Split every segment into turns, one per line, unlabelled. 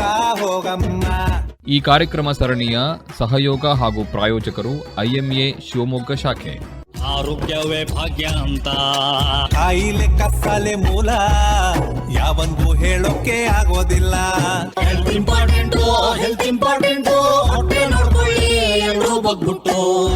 ಹೋಗಮ್ಮ.
ಈ ಕಾರ್ಯಕ್ರಮ ಸರಣಿಯ ಸಹಯೋಗ ಹಾಗೂ ಪ್ರಾಯೋಜಕರು ಐಎಂಎ ಶಿವಮೊಗ್ಗ ಶಾಖೆ.
ಆರೋಗ್ಯವೇ ಭಾಗ್ಯ ಅಂತ.
ಕಾಯಿಲೆ ಕಸಾಲೆ ಮೂಲ ಯಾವಂದು ಹೇಳೋಕೆ ಆಗೋದಿಲ್ಲ.
ಹೆಲ್ತ್ ಇಂಪಾರ್ಟೆಂಟ್ ಹೆಲ್ತ್ ಇಂಪಾರ್ಟೆಂಟ್ ಹೊಟ್ಟೆ ನೋಡ್ಕೊಳ್ಳಿ ಎಲ್ರೂ ಬಗ್ಬಿಟ್ಟು.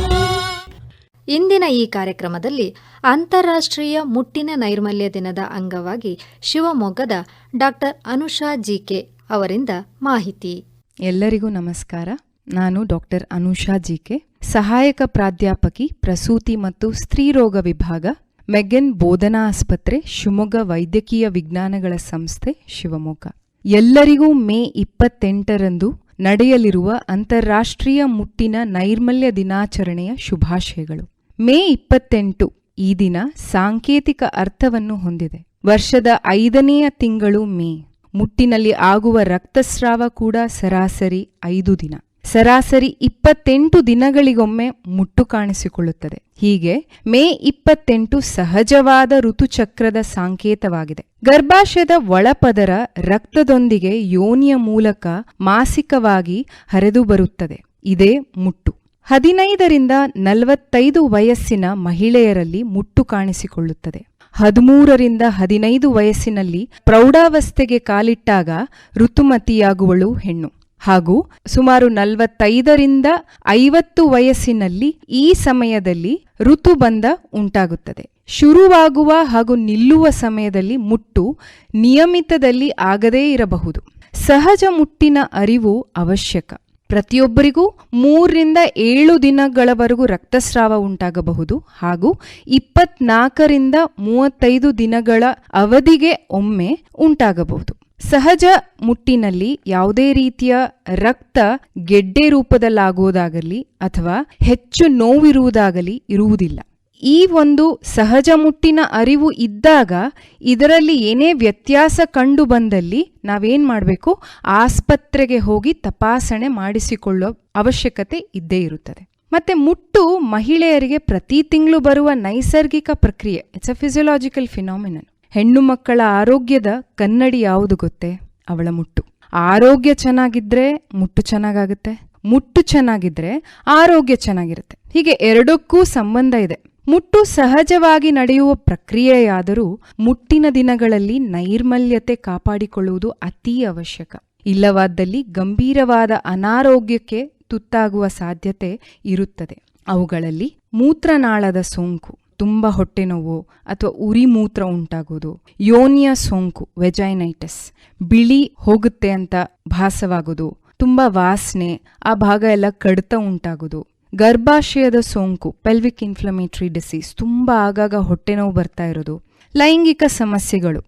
ಇಂದಿನ ಈ ಕಾರ್ಯಕ್ರಮದಲ್ಲಿ ಅಂತಾರಾಷ್ಟ್ರೀಯ ಮುಟ್ಟಿನ ನೈರ್ಮಲ್ಯ ದಿನದ ಅಂಗವಾಗಿ ಶಿವಮೊಗ್ಗದ ಡಾಕ್ಟರ್ ಅನುಷಾ ಜಿಕೆ ಅವರಿಂದ ಮಾಹಿತಿ.
ಎಲ್ಲರಿಗೂ ನಮಸ್ಕಾರ. ನಾನು ಡಾಕ್ಟರ್ ಅನುಷಾ ಜಿಕೆ ಸಹಾಯಕ ಪ್ರಾಧ್ಯಾಪಕಿ, ಪ್ರಸೂತಿ ಮತ್ತು ಸ್ತ್ರೀರೋಗ ವಿಭಾಗ ಮೆಗೆನ್ ಬೋಧನಾ ಆಸ್ಪತ್ರೆ, ಶಿವಮೊಗ್ಗ ವೈದ್ಯಕೀಯ ವಿಜ್ಞಾನಗಳ ಸಂಸ್ಥೆ, ಶಿವಮೊಗ್ಗ. ಎಲ್ಲರಿಗೂ ಮೇ ಇಪ್ಪತ್ತೆಂಟರಂದು ನಡೆಯಲಿರುವ ಅಂತಾರಾಷ್ಟ್ರೀಯ ಮುಟ್ಟಿನ ನೈರ್ಮಲ್ಯ ದಿನಾಚರಣೆಯ ಶುಭಾಶಯಗಳು. ಮೇ ಇಪ್ಪತ್ತೆಂಟು ಈ ದಿನ ಸಾಂಕೇತಿಕ ಅರ್ಥವನ್ನು ಹೊಂದಿದೆ. ವರ್ಷದ ಐದನೆಯ ತಿಂಗಳು ಮೇ. ಮುಟ್ಟಿನಲ್ಲಿ ಆಗುವ ರಕ್ತಸ್ರಾವ ಕೂಡ ಸರಾಸರಿ ಐದು ದಿನ. ಸರಾಸರಿ ಇಪ್ಪತ್ತೆಂಟು ದಿನಗಳಿಗೊಮ್ಮೆ ಮುಟ್ಟು ಕಾಣಿಸಿಕೊಳ್ಳುತ್ತದೆ. ಹೀಗೆ ಮೇ ಇಪ್ಪತ್ತೆಂಟು ಸಹಜವಾದ ಋತುಚಕ್ರದ ಸಂಕೇತವಾಗಿದೆ. ಗರ್ಭಾಶಯದ ಒಳಪದರ ರಕ್ತದೊಂದಿಗೆ ಯೋನಿಯ ಮೂಲಕ ಮಾಸಿಕವಾಗಿ ಹರಿದು ಬರುತ್ತದೆ. ಇದೇ ಮುಟ್ಟು. ಹದಿನೈದರಿಂದ ನಲವತ್ತೈದು ವಯಸ್ಸಿನ ಮಹಿಳೆಯರಲ್ಲಿ ಮುಟ್ಟು ಕಾಣಿಸಿಕೊಳ್ಳುತ್ತದೆ. ಹದಿಮೂರರಿಂದ ಹದಿನೈದು ವಯಸ್ಸಿನಲ್ಲಿ ಪ್ರೌಢಾವಸ್ಥೆಗೆ ಕಾಲಿಟ್ಟಾಗ ಋತುಮತಿಯಾಗುವಳು ಹೆಣ್ಣು. ಹಾಗೂ ಸುಮಾರು ನಲವತ್ತೈದರಿಂದ ಐವತ್ತು ವಯಸ್ಸಿನಲ್ಲಿ ಈ ಸಮಯದಲ್ಲಿ ಋತುಬಂಧ ಉಂಟಾಗುತ್ತದೆ. ಶುರುವಾಗುವ ಹಾಗೂ ನಿಲ್ಲುವ ಸಮಯದಲ್ಲಿ ಮುಟ್ಟು ನಿಯಮಿತದಲ್ಲಿ ಆಗದೇ ಇರಬಹುದು. ಸಹಜ ಮುಟ್ಟಿನ ಅರಿವು ಅವಶ್ಯಕ. ಪ್ರತಿಯೊಬ್ಬರಿಗೂ ಮೂರರಿಂದ ಏಳು ದಿನಗಳವರೆಗೂ ರಕ್ತಸ್ರಾವ ಉಂಟಾಗಬಹುದು ಹಾಗೂ ಇಪ್ಪತ್ನಾಲ್ಕರಿಂದ ಮೂವತ್ತೈದು ದಿನಗಳ ಅವಧಿಗೆ ಒಮ್ಮೆ ಉಂಟಾಗಬಹುದು. ಸಹಜ ಮುಟ್ಟಿನಲ್ಲಿ ಯಾವುದೇ ರೀತಿಯ ರಕ್ತ ಗೆಡ್ಡೆ ರೂಪದಲ್ಲಾಗುವುದಾಗಲಿ ಅಥವಾ ಹೆಚ್ಚು ನೋವಿರುವುದಾಗಲಿ ಇರುವುದಿಲ್ಲ. ಈ ಒಂದು ಸಹಜ ಮುಟ್ಟಿನ ಅರಿವು ಇದ್ದಾಗ ಇದರಲ್ಲಿ ಏನೇ ವ್ಯತ್ಯಾಸ ಕಂಡು ಬಂದಲ್ಲಿ ನಾವೇನು ಮಾಡಬೇಕು? ಆಸ್ಪತ್ರೆಗೆ ಹೋಗಿ ತಪಾಸಣೆ ಮಾಡಿಸಿಕೊಳ್ಳೋ ಅವಶ್ಯಕತೆ ಇದ್ದೇ ಇರುತ್ತದೆ. ಮತ್ತೆ ಮುಟ್ಟು ಮಹಿಳೆಯರಿಗೆ ಪ್ರತಿ ತಿಂಗಳು ಬರುವ ನೈಸರ್ಗಿಕ ಪ್ರಕ್ರಿಯೆ ಇಟ್ಸ್ ಅ ಫಿಸಿಯಲಾಜಿಕಲ್ ಫಿನಾಮಿನನ್ ಹೆಣ್ಣು ಮಕ್ಕಳ ಆರೋಗ್ಯದ ಕನ್ನಡಿ ಯಾವುದು ಗೊತ್ತೇ? ಅವಳ ಮುಟ್ಟು. ಆರೋಗ್ಯ ಚೆನ್ನಾಗಿದ್ರೆ ಮುಟ್ಟು ಚೆನ್ನಾಗಾಗುತ್ತೆ, ಮುಟ್ಟು ಚೆನ್ನಾಗಿದ್ರೆ ಆರೋಗ್ಯ ಚೆನ್ನಾಗಿರುತ್ತೆ. ಹೀಗೆ ಎರಡಕ್ಕೂ ಸಂಬಂಧ ಇದೆ. ಮುಟ್ಟು ಸಹಜವಾಗಿ ನಡೆಯುವ ಪ್ರಕ್ರಿಯೆಯಾದರೂ ಮುಟ್ಟಿನ ದಿನಗಳಲ್ಲಿ ನೈರ್ಮಲ್ಯತೆ ಕಾಪಾಡಿಕೊಳ್ಳುವುದು ಅತೀ ಅವಶ್ಯಕ. ಇಲ್ಲವಾದಲ್ಲಿ ಗಂಭೀರವಾದ ಅನಾರೋಗ್ಯಕ್ಕೆ ತುತ್ತಾಗುವ ಸಾಧ್ಯತೆ ಇರುತ್ತದೆ. ಅವುಗಳಲ್ಲಿ ಮೂತ್ರನಾಳದ ಸೋಂಕು, ತುಂಬ ಹೊಟ್ಟೆ ನೋವು ಅಥವಾ ಉರಿ ಮೂತ್ರ ಉಂಟಾಗುವುದು, ಯೋನಿಯ ಸೋಂಕು, ವೆಜೈನೈಟಿಸ್, ಬಿಳಿ ಹೋಗುತ್ತೆ ಅಂತ ಭಾಸವಾಗುವುದು, ತುಂಬ ವಾಸನೆ, ಆ ಭಾಗ ಎಲ್ಲ ಕಡಿತ ಉಂಟಾಗುವುದು ಗರ್ಭಾಶಯದ ಸೋಂಕು ಪೆಲ್ವಿಕ್ ಇನ್ಫ್ಲಮೇಟರಿ ಡಿಸೀಸ್ ತುಂಬ ಆಗಾಗ ಹೊಟ್ಟೆ ನೋವು ಬರ್ತಾ ಇರೋದು. ಲೈಂಗಿಕ ಸಮಸ್ಯೆಗಳು,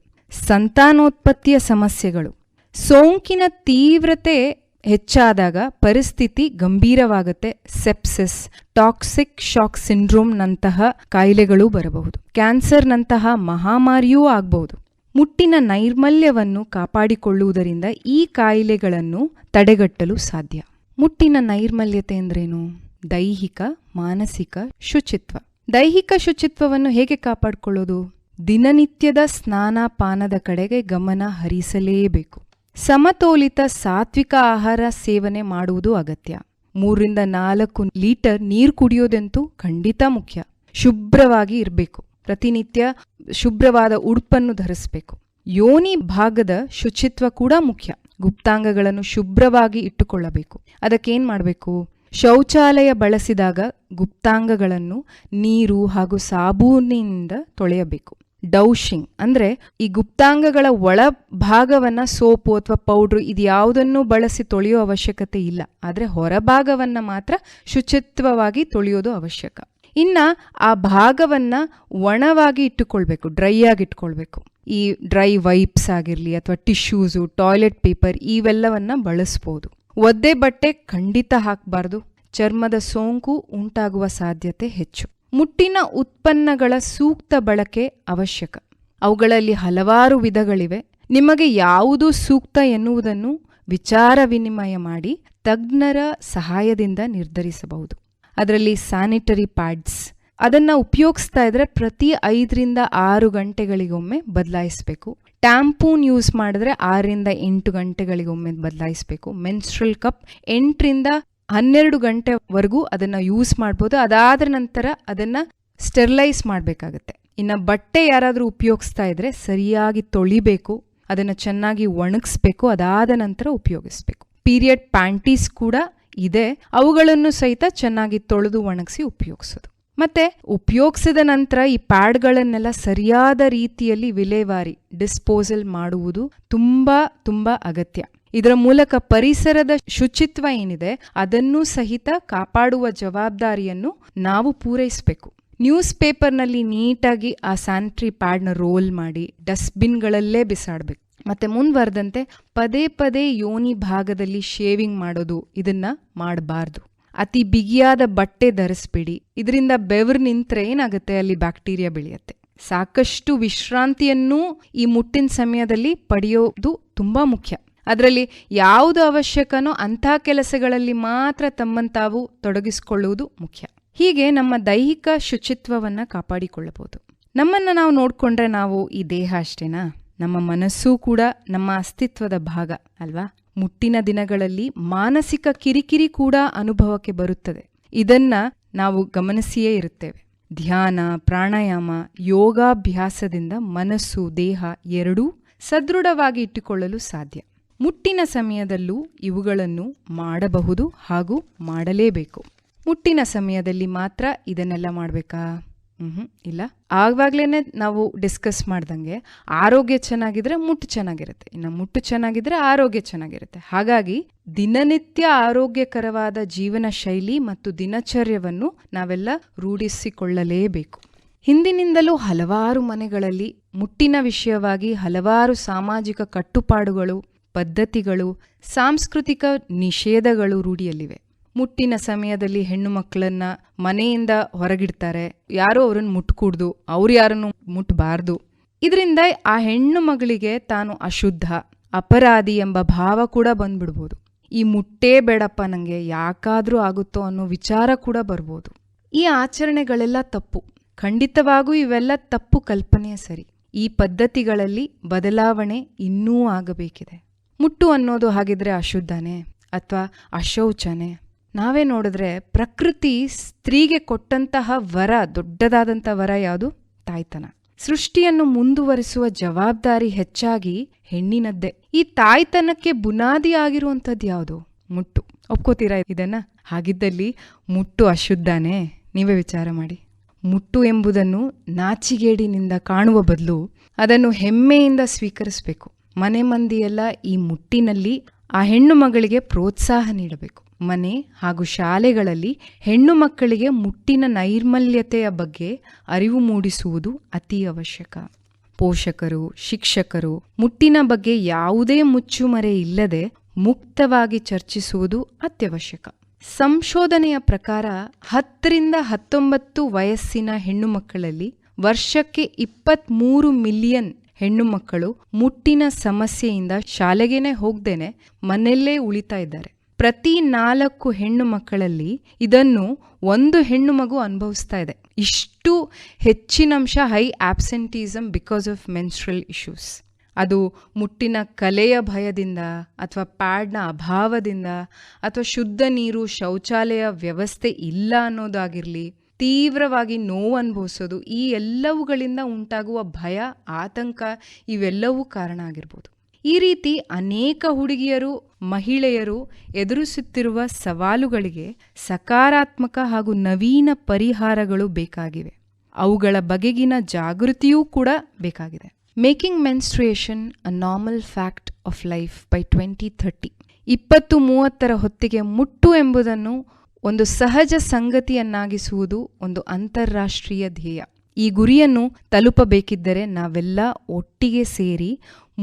ಸಂತಾನೋತ್ಪತ್ತಿಯ ಸಮಸ್ಯೆಗಳು. ಸೋಂಕಿನ ತೀವ್ರತೆ ಹೆಚ್ಚಾದಾಗ ಪರಿಸ್ಥಿತಿ ಗಂಭೀರವಾಗುತ್ತೆ. ಸೆಪ್ಸಿಸ್, ಟಾಕ್ಸಿಕ್ ಶಾಕ್ ಸಿಂಡ್ರೋಮ್ನಂತಹ ಕಾಯಿಲೆಗಳು ಬರಬಹುದು. ಕ್ಯಾನ್ಸರ್ನಂತಹ ಮಹಾಮಾರಿಯೂ ಆಗಬಹುದು. ಮುಟ್ಟಿನ ನೈರ್ಮಲ್ಯವನ್ನು ಕಾಪಾಡಿಕೊಳ್ಳುವುದರಿಂದ ಈ ಕಾಯಿಲೆಗಳನ್ನು ತಡೆಗಟ್ಟಲು ಸಾಧ್ಯ. ಮುಟ್ಟಿನ ನೈರ್ಮಲ್ಯತೆ ಎಂದ್ರೇನು ದೈಹಿಕ, ಮಾನಸಿಕ ಶುಚಿತ್ವ. ದೈಹಿಕ ಶುಚಿತ್ವವನ್ನು ಹೇಗೆ ಕಾಪಾಡಿಕೊಳ್ಳೋದು? ದಿನನಿತ್ಯದ ಸ್ನಾನ ಪಾನದ ಕಡೆಗೆ ಗಮನ ಹರಿಸಲೇಬೇಕು. ಸಮತೋಲಿತ ಸಾತ್ವಿಕ ಆಹಾರ ಸೇವನೆ ಮಾಡುವುದು ಅಗತ್ಯ. ಮೂರರಿಂದ ನಾಲ್ಕು ಲೀಟರ್ ನೀರು ಕುಡಿಯೋದಂತೂ ಖಂಡಿತ ಮುಖ್ಯ. ಶುಭ್ರವಾಗಿ ಇರಬೇಕು. ಪ್ರತಿನಿತ್ಯ ಶುಭ್ರವಾದ ಉಡುಪನ್ನು ಧರಿಸಬೇಕು. ಯೋನಿ ಭಾಗದ ಶುಚಿತ್ವ ಕೂಡ ಮುಖ್ಯ. ಗುಪ್ತಾಂಗಗಳನ್ನು ಶುಭ್ರವಾಗಿ ಇಟ್ಟುಕೊಳ್ಳಬೇಕು. ಅದಕ್ಕೇನ್ ಮಾಡಬೇಕು? ಶೌಚಾಲಯ ಬಳಸಿದಾಗ ಗುಪ್ತಾಂಗಗಳನ್ನು ನೀರು ಹಾಗೂ ಸಾಬೂನಿನಿಂದ ತೊಳೆಯಬೇಕು. ಡೌಶಿಂಗ್ ಅಂದರೆ ಈ ಗುಪ್ತಾಂಗಗಳ ಒಳ ಭಾಗವನ್ನು ಸೋಪು ಅಥವಾ ಪೌಡ್ರು ಇದ್ಯಾವುದನ್ನು ಬಳಸಿ ತೊಳೆಯೋ ಅವಶ್ಯಕತೆ ಇಲ್ಲ. ಆದರೆ ಹೊರಭಾಗವನ್ನು ಮಾತ್ರ ಶುಚಿತ್ವವಾಗಿ ತೊಳೆಯೋದು ಅವಶ್ಯಕ. ಇನ್ನ ಆ ಭಾಗವನ್ನು ಒಣವಾಗಿ ಇಟ್ಟುಕೊಳ್ಬೇಕು, ಡ್ರೈ ಆಗಿ ಇಟ್ಕೊಳ್ಬೇಕು. ಈ ಡ್ರೈ ವೈಪ್ಸ್ ಆಗಿರಲಿ ಅಥವಾ ಟಿಶ್ಯೂಸು, ಟಾಯ್ಲೆಟ್ ಪೇಪರ್ ಇವೆಲ್ಲವನ್ನು ಬಳಸ್ಬೋದು. ಒದ್ದೆ ಬಟ್ಟೆ ಖಂಡಿತ ಹಾಕಬಾರ್ದು. ಚರ್ಮದ ಸೋಂಕು ಉಂಟಾಗುವ ಸಾಧ್ಯತೆ ಹೆಚ್ಚು. ಮುಟ್ಟಿನ ಉತ್ಪನ್ನಗಳ ಸೂಕ್ತ ಬಳಕೆ ಅವಶ್ಯಕ. ಅವುಗಳಲ್ಲಿ ಹಲವಾರು ವಿಧಗಳಿವೆ. ನಿಮಗೆ ಯಾವುದು ಸೂಕ್ತ ಎನ್ನುವುದನ್ನು ವಿಚಾರ ವಿನಿಮಯ ಮಾಡಿ ತಜ್ಞರ ಸಹಾಯದಿಂದ ನಿರ್ಧರಿಸಬಹುದು. ಅದರಲ್ಲಿ ಸ್ಯಾನಿಟರಿ ಪ್ಯಾಡ್ಸ್. ಅದನ್ನು ಉಪಯೋಗಿಸ್ತಾ ಇದ್ರೆ ಪ್ರತಿ ಐದರಿಂದ ಆರು ಗಂಟೆಗಳಿಗೊಮ್ಮೆ ಬದಲಾಯಿಸಬೇಕು. ಟ್ಯಾಂಪೂನ್ ಯೂಸ್ ಮಾಡಿದ್ರೆ ಆರರಿಂದ ಎಂಟು ಗಂಟೆಗಳಿಗೊಮ್ಮೆ ಬದಲಾಯಿಸಬೇಕು. ಮೆನ್ಸ್ಟ್ರಲ್ ಕಪ್ ಎಂಟರಿಂದ ಹನ್ನೆರಡು ಗಂಟೆವರೆಗೂ ಅದನ್ನು ಯೂಸ್ ಮಾಡ್ಬೋದು. ಅದಾದ ನಂತರ ಅದನ್ನು ಸ್ಟೆರ್ಲೈಸ್ ಮಾಡಬೇಕಾಗತ್ತೆ. ಇನ್ನು ಬಟ್ಟೆ ಯಾರಾದರೂ ಉಪಯೋಗಿಸ್ತಾ ಇದ್ರೆ ಸರಿಯಾಗಿ ತೊಳಿಬೇಕು. ಅದನ್ನು ಚೆನ್ನಾಗಿ ಒಣಗಿಸ್ಬೇಕು. ಅದಾದ ನಂತರ ಉಪಯೋಗಿಸ್ಬೇಕು. ಪೀರಿಯಡ್ ಪ್ಯಾಂಟೀಸ್ ಕೂಡ ಇದೆ. ಅವುಗಳನ್ನು ಸಹಿತ ಚೆನ್ನಾಗಿ ತೊಳೆದು ಒಣಗಿಸಿ ಉಪಯೋಗಿಸೋದು. ಮತ್ತೆ ಉಪಯೋಗಿಸಿದ ನಂತರ ಈ ಪ್ಯಾಡ್ಗಳನ್ನೆಲ್ಲ ಸರಿಯಾದ ರೀತಿಯಲ್ಲಿ ವಿಲೇವಾರಿ, ಡಿಸ್ಪೋಸಲ್ ಮಾಡುವುದು ತುಂಬಾ ತುಂಬಾ ಅಗತ್ಯ. ಇದರ ಮೂಲಕ ಪರಿಸರದ ಶುಚಿತ್ವ ಏನಿದೆ, ಅದನ್ನು ಸಹಿತ ಕಾಪಾಡುವ ಜವಾಬ್ದಾರಿಯನ್ನು ನಾವು ಪೂರೈಸಬೇಕು. ನ್ಯೂಸ್ ಪೇಪರ್ನಲ್ಲಿ ನೀಟಾಗಿ ಆ ಸ್ಯಾನಿಟರಿ ಪ್ಯಾಡ್ನ ರೋಲ್ ಮಾಡಿ, ಡಸ್ಟ್ಬಿನ್ಗಳಲ್ಲೇ ಬಿಸಾಡಬೇಕು. ಮತ್ತೆ ಮುಂದುವರೆದಂತೆ ಪದೇ ಪದೇ ಯೋನಿ ಭಾಗದಲ್ಲಿ ಶೇವಿಂಗ್ ಮಾಡೋದು, ಇದನ್ನ ಮಾಡಬಾರ್ದು. ಅತಿ ಬಿಗಿಯಾದ ಬಟ್ಟೆ ಧರಿಸ್ಬೇಡಿ. ಇದರಿಂದ ಬೆವರು ನಿಂತರೆ ಏನಾಗುತ್ತೆ? ಅಲ್ಲಿ ಬ್ಯಾಕ್ಟೀರಿಯಾ ಬೆಳೆಯುತ್ತೆ. ಸಾಕಷ್ಟು ವಿಶ್ರಾಂತಿಯನ್ನೂ ಈ ಮುಟ್ಟಿನ ಸಮಯದಲ್ಲಿ ಪಡೆಯೋದು ತುಂಬಾ ಮುಖ್ಯ. ಅದರಲ್ಲಿ ಯಾವುದು ಅವಶ್ಯಕನೋ ಅಂಥ ಕೆಲಸಗಳಲ್ಲಿ ಮಾತ್ರ ತಮ್ಮಂತಾವು ತಾವು ತೊಡಗಿಸಿಕೊಳ್ಳುವುದು ಮುಖ್ಯ. ಹೀಗೆ ನಮ್ಮ ದೈಹಿಕ ಶುಚಿತ್ವವನ್ನು ಕಾಪಾಡಿಕೊಳ್ಳಬಹುದು. ನಮ್ಮನ್ನ ನಾವು ನೋಡಿಕೊಂಡ್ರೆ ನಾವು ಈ ದೇಹ ಅಷ್ಟೇನಾ? ನಮ್ಮ ಮನಸ್ಸೂ ಕೂಡ ನಮ್ಮ ಅಸ್ತಿತ್ವದ ಭಾಗ, ಅಲ್ವಾ? ಮುಟ್ಟಿನ ದಿನಗಳಲ್ಲಿ ಮಾನಸಿಕ ಕಿರಿಕಿರಿ ಕೂಡ ಅನುಭವಕ್ಕೆ ಬರುತ್ತದೆ. ಇದನ್ನ ನಾವು ಗಮನಿಸಿಯೇ ಇರುತ್ತೇವೆ. ಧ್ಯಾನ, ಪ್ರಾಣಾಯಾಮ, ಯೋಗಾಭ್ಯಾಸದಿಂದ ಮನಸ್ಸು, ದೇಹ ಎರಡೂ ಸದೃಢವಾಗಿ ಇಟ್ಟುಕೊಳ್ಳಲು ಸಾಧ್ಯ. ಮುಟ್ಟಿನ ಸಮಯದಲ್ಲೂ ಇವುಗಳನ್ನು ಮಾಡಬಹುದು ಹಾಗೂ ಮಾಡಲೇಬೇಕು. ಮುಟ್ಟಿನ ಸಮಯದಲ್ಲಿ ಮಾತ್ರ ಇದನ್ನೆಲ್ಲ ಮಾಡಬೇಕಾ? ಇಲ್ಲ. ಆವಾಗ್ಲೇನೆ ನಾವು ಡಿಸ್ಕಸ್ ಮಾಡ್ದಂಗೆ ಆರೋಗ್ಯ ಚೆನ್ನಾಗಿದ್ರೆ ಮುಟ್ಟು ಚೆನ್ನಾಗಿರುತ್ತೆ. ಇನ್ನು ಮುಟ್ಟು ಚೆನ್ನಾಗಿದ್ರೆ ಆರೋಗ್ಯ ಚೆನ್ನಾಗಿರುತ್ತೆ. ಹಾಗಾಗಿ ದಿನನಿತ್ಯ ಆರೋಗ್ಯಕರವಾದ ಜೀವನ ಶೈಲಿ ಮತ್ತು ದಿನಚರ್ಯವನ್ನು ನಾವೆಲ್ಲ ರೂಢಿಸಿಕೊಳ್ಳಲೇಬೇಕು. ಹಿಂದಿನಿಂದಲೂ ಹಲವಾರು ಮನೆಗಳಲ್ಲಿ ಮುಟ್ಟಿನ ವಿಷಯವಾಗಿ ಹಲವಾರು ಸಾಮಾಜಿಕ ಕಟ್ಟುಪಾಡುಗಳು, ಪದ್ಧತಿಗಳು, ಸಾಂಸ್ಕೃತಿಕ ನಿಷೇಧಗಳು ರೂಢಿಯಲ್ಲಿವೆ. ಮುಟ್ಟಿನ ಸಮಯದಲ್ಲಿ ಹೆಣ್ಣು ಮಕ್ಕಳನ್ನ ಮನೆಯಿಂದ ಹೊರಗಿಡ್ತಾರೆ. ಯಾರೋ ಅವ್ರನ್ನ ಮುಟ್ಕೂಡ್ದು, ಅವ್ರು ಯಾರನ್ನು ಮುಟ್ಟಬಾರ್ದು ಇದರಿಂದ ಆ ಹೆಣ್ಣು ಮಗಳಿಗೆ ತಾನು ಅಶುದ್ಧ, ಅಪರಾಧಿ ಎಂಬ ಭಾವ ಕೂಡ ಬಂದ್ಬಿಡ್ಬೋದು. ಈ ಮುಟ್ಟೇ ಬೇಡಪ್ಪ ನನಗೆ ಯಾಕಾದರೂ ಆಗುತ್ತೋ ಅನ್ನೋ ವಿಚಾರ ಕೂಡ ಬರ್ಬೋದು. ಈ ಆಚರಣೆಗಳೆಲ್ಲ ತಪ್ಪು. ಖಂಡಿತವಾಗೂ ಇವೆಲ್ಲ ತಪ್ಪು ಕಲ್ಪನೆಯ ಸರಿ. ಈ ಪದ್ಧತಿಗಳಲ್ಲಿ ಬದಲಾವಣೆ ಇನ್ನೂ ಆಗಬೇಕಿದೆ. ಮುಟ್ಟು ಅನ್ನೋದು ಹಾಗಿದ್ರೆ ಅಶುದ್ಧನೇ, ಅಥವಾ ಅಶೌಚನೆ. ನಾವೇ ನೋಡಿದ್ರೆ ಪ್ರಕೃತಿ ಸ್ತ್ರೀಗೆ ಕೊಟ್ಟಂತಹ ವರ, ದೊಡ್ಡದಾದಂಥ ವರ ಯಾವುದು? ತಾಯ್ತನ. ಸೃಷ್ಟಿಯನ್ನು ಮುಂದುವರಿಸುವ ಜವಾಬ್ದಾರಿ ಹೆಚ್ಚಾಗಿ ಹೆಣ್ಣಿನದ್ದೇ. ಈ ತಾಯ್ತನಕ್ಕೆ ಬುನಾದಿ ಆಗಿರುವಂಥದ್ದು ಯಾವುದು? ಮುಟ್ಟು. ಒಪ್ಕೋತೀರಾ ಇದನ್ನ? ಹಾಗಿದ್ದಲ್ಲಿ ಮುಟ್ಟು ಅಶುದ್ಧನೇ? ನೀವೇ ವಿಚಾರ ಮಾಡಿ. ಮುಟ್ಟು ಎಂಬುದನ್ನು ನಾಚಿಗೇಡಿನಿಂದ ಕಾಣುವ ಬದಲು ಅದನ್ನು ಹೆಮ್ಮೆಯಿಂದ ಸ್ವೀಕರಿಸಬೇಕು. ಮನೆ ಮಂದಿಯೆಲ್ಲ ಈ ಮುಟ್ಟಿನಲ್ಲಿ ಆ ಹೆಣ್ಣು ಮಗಳಿಗೆ ಪ್ರೋತ್ಸಾಹ ನೀಡಬೇಕು. ಮನೆ ಹಾಗೂ ಶಾಲೆಗಳಲ್ಲಿ ಹೆಣ್ಣು ಮಕ್ಕಳಿಗೆ ಮುಟ್ಟಿನ ನೈರ್ಮಲ್ಯತೆಯ ಬಗ್ಗೆ ಅರಿವು ಮೂಡಿಸುವುದು ಅತಿ ಅವಶ್ಯಕ. ಪೋಷಕರು, ಶಿಕ್ಷಕರು ಮುಟ್ಟಿನ ಬಗ್ಗೆ ಯಾವುದೇ ಮುಚ್ಚುಮರೆ ಇಲ್ಲದೆ ಮುಕ್ತವಾಗಿ ಚರ್ಚಿಸುವುದು ಅತ್ಯವಶ್ಯಕ. ಸಂಶೋಧನೆಯ ಪ್ರಕಾರ ಹತ್ತರಿಂದ ಹತ್ತೊಂಬತ್ತು ವಯಸ್ಸಿನ ಹೆಣ್ಣು ಮಕ್ಕಳಲ್ಲಿ ವರ್ಷಕ್ಕೆ ಇಪ್ಪತ್ಮೂರು ಮಿಲಿಯನ್ ಹೆಣ್ಣು ಮಕ್ಕಳು ಮುಟ್ಟಿನ ಸಮಸ್ಯೆಯಿಂದ ಶಾಲೆಗೇನೆ ಹೋಗ್ದೇನೆ ಮನೆಯಲ್ಲೇ ಉಳಿತಾ ಇದ್ದಾರೆ. ಪ್ರತಿ ನಾಲ್ಕು ಹೆಣ್ಣು ಮಕ್ಕಳಲ್ಲಿ ಇದನ್ನು ಒಂದು ಹೆಣ್ಣು ಮಗು ಅನುಭವಿಸ್ತಾ ಇದೆ. ಇಷ್ಟು ಹೆಚ್ಚಿನಂಶ high absenteeism because of menstrual issues ಅದು ಮುಟ್ಟಿನ ಕಲೆಯ ಭಯದಿಂದ ಅಥವಾ ಪ್ಯಾಡ್ನ ಅಭಾವದಿಂದ ಅಥವಾ ಶುದ್ಧ ನೀರು ಶೌಚಾಲಯ ವ್ಯವಸ್ಥೆ ಇಲ್ಲ ಅನ್ನೋದಾಗಿರಲಿ, ತೀವ್ರವಾಗಿ ನೋವು ಅನುಭವಿಸೋದು ಈ ಎಲ್ಲವುಗಳಿಂದ ಉಂಟಾಗುವ ಭಯ, ಆತಂಕ ಇವೆಲ್ಲವೂ ಕಾರಣ ಆಗಿರ್ಬೋದು. ಈ ರೀತಿ ಅನೇಕ ಹುಡುಗಿಯರು, ಮಹಿಳೆಯರು ಎದುರಿಸುತ್ತಿರುವ ಸವಾಲುಗಳಿಗೆ ಸಕಾರಾತ್ಮಕ ಹಾಗೂ ನವೀನ ಪರಿಹಾರಗಳು ಬೇಕಾಗಿವೆ. ಅವುಗಳ ಬಗೆಗಿನ ಜಾಗೃತಿಯೂ ಕೂಡ ಬೇಕಾಗಿದೆ. Making menstruation a normal fact of life by twenty thirty. ಇಪ್ಪತ್ತು ಮೂವತ್ತರ ಹೊತ್ತಿಗೆ ಮುಟ್ಟು ಎಂಬುದನ್ನು ಒಂದು ಸಹಜ ಸಂಗತಿಯನ್ನಾಗಿಸುವುದು ಒಂದು ಅಂತಾರಾಷ್ಟ್ರೀಯ ಧ್ಯೇಯ. ಈ ಗುರಿಯನ್ನು ತಲುಪಬೇಕಿದ್ದರೆ ನಾವೆಲ್ಲ ಒಟ್ಟಿಗೆ ಸೇರಿ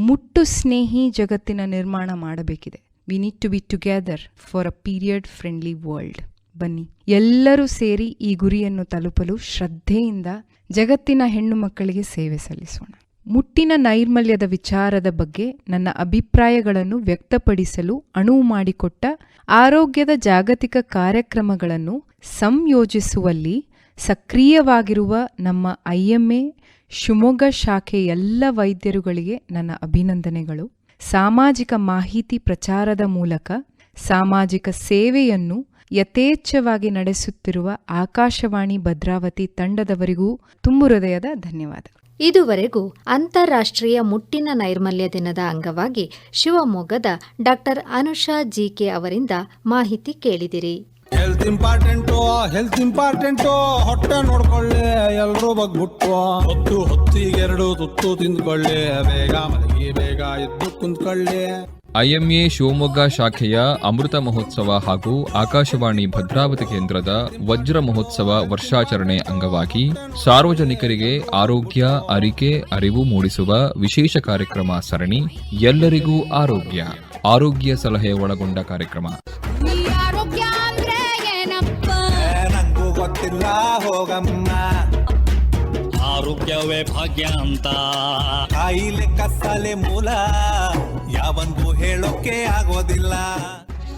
ಮುಟ್ಟು ಸ್ನೇಹಿ ಜಗತ್ತಿನ ನಿರ್ಮಾಣ ಮಾಡಬೇಕಿದೆ. We need to be together for a period friendly world ಬನ್ನಿ. ಎಲ್ಲರೂ ಸೇರಿ ಈ ಗುರಿಯನ್ನು ತಲುಪಲು ಶ್ರದ್ಧೆಯಿಂದ ಜಗತ್ತಿನ ಹೆಣ್ಣು ಮಕ್ಕಳಿಗೆ ಸೇವೆ ಸಲ್ಲಿಸೋಣ. ಮುಟ್ಟಿನ ನೈರ್ಮಲ್ಯದ ವಿಚಾರದ ಬಗ್ಗೆ ನನ್ನ ಅಭಿಪ್ರಾಯಗಳನ್ನು ವ್ಯಕ್ತಪಡಿಸಲು ಅಣುವು ಮಾಡಿಕೊಟ್ಟ ಆರೋಗ್ಯದ ಜಾಗತಿಕ ಕಾರ್ಯಕ್ರಮಗಳನ್ನು ಸಂಯೋಜಿಸುವಲ್ಲಿ ಸಕ್ರಿಯವಾಗಿರುವ ನಮ್ಮ ಐಎಂಎ ಶಿವಮೊಗ್ಗ ಶಾಖೆ ಎಲ್ಲ ವೈದ್ಯರುಗಳಿಗೆ ನನ್ನ ಅಭಿನಂದನೆಗಳು. ಸಾಮಾಜಿಕ ಮಾಹಿತಿ ಪ್ರಚಾರದ ಮೂಲಕ ಸಾಮಾಜಿಕ ಸೇವೆಯನ್ನು ಯಥೇಚ್ಛವಾಗಿ ನಡೆಸುತ್ತಿರುವ ಆಕಾಶವಾಣಿ ಭದ್ರಾವತಿ ತಂಡದವರಿಗೂ ತುಂಬು ಹೃದಯದ ಧನ್ಯವಾದ
ಇದುವರೆಗೂ ಅಂತಾರಾಷ್ಟ್ರೀಯ ಮುಟ್ಟಿನ ನೈರ್ಮಲ್ಯ ದಿನದ ಅಂಗವಾಗಿ ಶಿವಮೊಗ್ಗದ ಡಾಕ್ಟರ್ ಅನುಷಾ ಜಿಕೆ ಅವರಿಂದ ಮಾಹಿತಿ ಕೇಳಿದಿರಿ.
ಹೆಲ್ತ್ ಇಂಪಾರ್ಟೆಂಟು ಹೆಲ್ತ್ ಇಂಪಾರ್ಟೆಂಟು ಹೊಟ್ಟೆ ನೋಡ್ಕೊಳ್ಳಿ ಎಲ್ರೂ ಬಗ್ಬಿಟ್ಟು ಹೊತ್ತು ಹೊತ್ತಿಗೆರಡು ತುತ್ತು ತಿಂದ್ಕೊಳ್ಳಿ ಬೇಗ ಮಲಗಿ ಬೇಗ ಎದ್ದು ಕುಂತ್ಕೊಳ್ಳಿ.
ಐಎಂಎ ಶಿವಮೊಗ್ಗ ಶಾಖೆಯ ಅಮೃತ ಮಹೋತ್ಸವ ಹಾಗೂ ಆಕಾಶವಾಣಿ ಭದ್ರಾವತಿ ಕೇಂದ್ರದ ವಜ್ರ ಮಹೋತ್ಸವ ವರ್ಷಾಚರಣೆ ಅಂಗವಾಗಿ ಸಾರ್ವಜನಿಕರಿಗೆ ಆರೋಗ್ಯ ಅರಿಕೆ ಅರಿವು ಮೂಡಿಸುವ ವಿಶೇಷ ಕಾರ್ಯಕ್ರಮ ಸರಣಿ ಎಲ್ಲರಿಗೂ ಆರೋಗ್ಯ ಆರೋಗ್ಯ ಸಲಹೆ ಒಳಗೊಂಡ ಕಾರ್ಯಕ್ರಮ.
ಏನಪ್ಪ
ನಂಗೂ ಗೊತ್ತಿಲ್ಲ ಹೋಗಮ್ಮ.
ಆರೋಗ್ಯವೇ ಭಾಗ್ಯ ಅಂತ.
ಕಾಯಿಲೆ ಕತ್ತಲೆ ಮೂಲ ಯಾವನ್ಗೂ ಹೇಳೋಕೆ ಆಗೋದಿಲ್ಲ.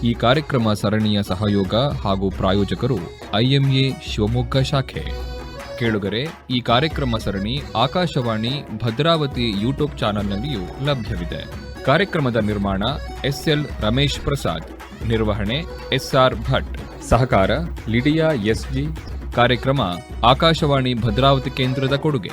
ಈ ಕಾರ್ಯಕ್ರಮ ಸರಣಿಯ ಸಹಯೋಗ ಹಾಗೂ ಪ್ರಾಯೋಜಕರು ಐಎಂಎ ಶಿವಮೊಗ್ಗ ಶಾಖೆ. ಕೇಳುಗರೆ ಈ ಕಾರ್ಯಕ್ರಮ ಸರಣಿ ಆಕಾಶವಾಣಿ ಭದ್ರಾವತಿ ಯೂಟ್ಯೂಬ್ ಚಾನೆಲ್ನಲ್ಲಿಯೂ ಲಭ್ಯವಿದೆ. ಕಾರ್ಯಕ್ರಮದ ನಿರ್ಮಾಣ ಎಸ್ಎಲ್ ರಮೇಶ್ ಪ್ರಸಾದ್. ನಿರ್ವಹಣೆ ಎಸ್ಆರ್ ಭಟ್. ಸಹಕಾರ ಲಿಡಿಯಾ ಎಸ್ಜಿ ಕಾರ್ಯಕ್ರಮ ಆಕಾಶವಾಣಿ ಭದ್ರಾವತಿ ಕೇಂದ್ರದ ಕೊಡುಗೆ.